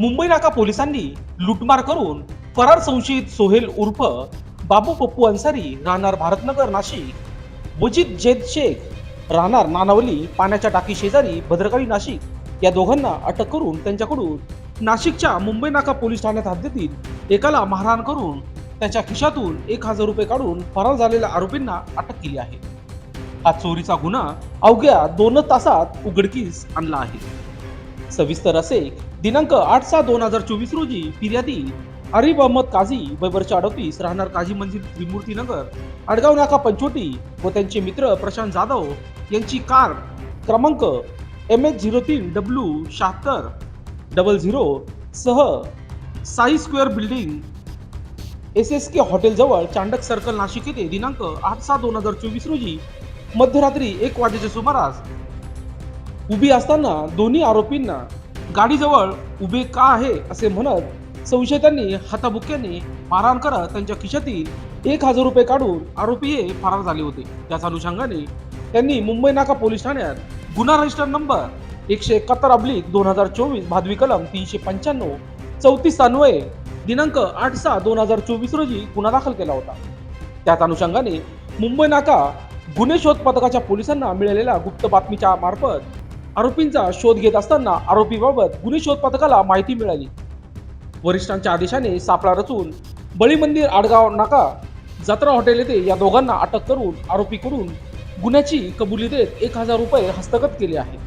मुंबई नाका पोलिसांनी लुटमार करून फरार संशयित सोहेल उर्फ बाबू पप्पू अन्सारी राहणार भारतनगर नाशिक. वजीद जेद शेख राहणार नानावली पाण्याच्या टाकी शेजारी भद्रकाळी नाशिक. या दोघांना अटक करून त्यांच्याकडून नाशिकच्या मुंबई नाका पोलीस ठाण्यात हद्दीतील एकाला मारहाण करून त्याच्या खिशातून एक हजार रुपये काढून फरार झालेल्या आरोपींना अटक केली आहे. हा चोरीचा गुन्हा अवघ्या दोन तासात उघडकीस आणला आहे. सविस्तर असे दिनांक आठ सहा दोन हजार चोवीस रोजी फिर्यादी अरिब अहमद काझी वय अडतीस राहणार काझी मंजिल त्रिमूर्ती नगर आडगाव नाका पंचोटी व त्यांचे मित्र प्रशांत जाधव यांची कार क्रमांक एम एच झिरो तीन डब्ल्यू शहात्तर डबल झिरो सह Sai square building S S K हॉटेलजवळ Chandak circle Nashik येथे दिनांक आठ सहा दोन हजार चोवीस रोजी मध्यरात्री एक वाजेच्या सुमारास उभी असताना दोन्ही आरोपींना गाडीजवळ उभे का आहे असे म्हणत संशयितांनी हाताबुक्याने मारहाण करत त्यांच्या खिशातील एक हजार रुपये काढून आरोपी हे फरार झाले होते. त्याच अनुषंगाने त्यांनी मुंबई नाका पोलीस ठाण्यात गुन्हा रजिस्टर नंबर एकशे एकाहत्तर अब्लिक दोन हजार चोवीस भादवी कलम तीनशे पंच्याण्णव चौतीस अन्वये दिनांक आठ सहा दोन हजार चोवीस रोजी गुन्हा दाखल केला होता. त्याच अनुषंगाने मुंबई नाका गुन्हे शोध पथकाच्या पोलिसांना मिळालेल्या गुप्त बातमीच्या मार्फत आरोपींचा शोध घेत असताना आरोपीबाबत गुन्हे शोध पथकाला माहिती मिळाली. वरिष्ठांच्या आदेशाने सापळा रचून बळी मंदिर आडगाव नाका जत्रा हॉटेल येथे या दोघांना अटक करून आरोपीकडून गुन्ह्याची कबुली देत एक हजार रुपये हस्तगत केले आहे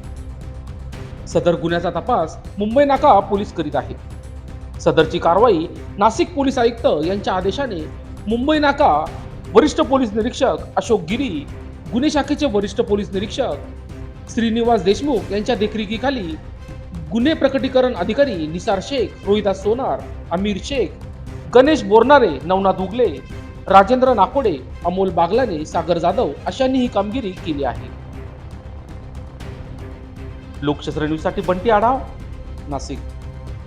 सदर गुन्ह्याचा तपास मुंबई नाका पोलीस करीत आहे. सदरची कारवाई नाशिक पोलीस आयुक्त यांच्या आदेशाने मुंबई नाका वरिष्ठ पोलीस निरीक्षक अशोक गिरी गुन्हे शाखेचे वरिष्ठ पोलीस निरीक्षक श्रीनिवास देशमुख यांच्या देखरेखीखाली गुन्हे प्रकटीकरण अधिकारी निसार शेख रोहिदास सोनार अमीर शेख गणेश बोरनारे नवनाथ उगले राजेंद्र नाकोडे अमोल बागलाने सागर जाधव अशांनी ही कामगिरी केली आहे. लोकशास्त्र न्यूजसाठी बंटी आढाव नाशिक.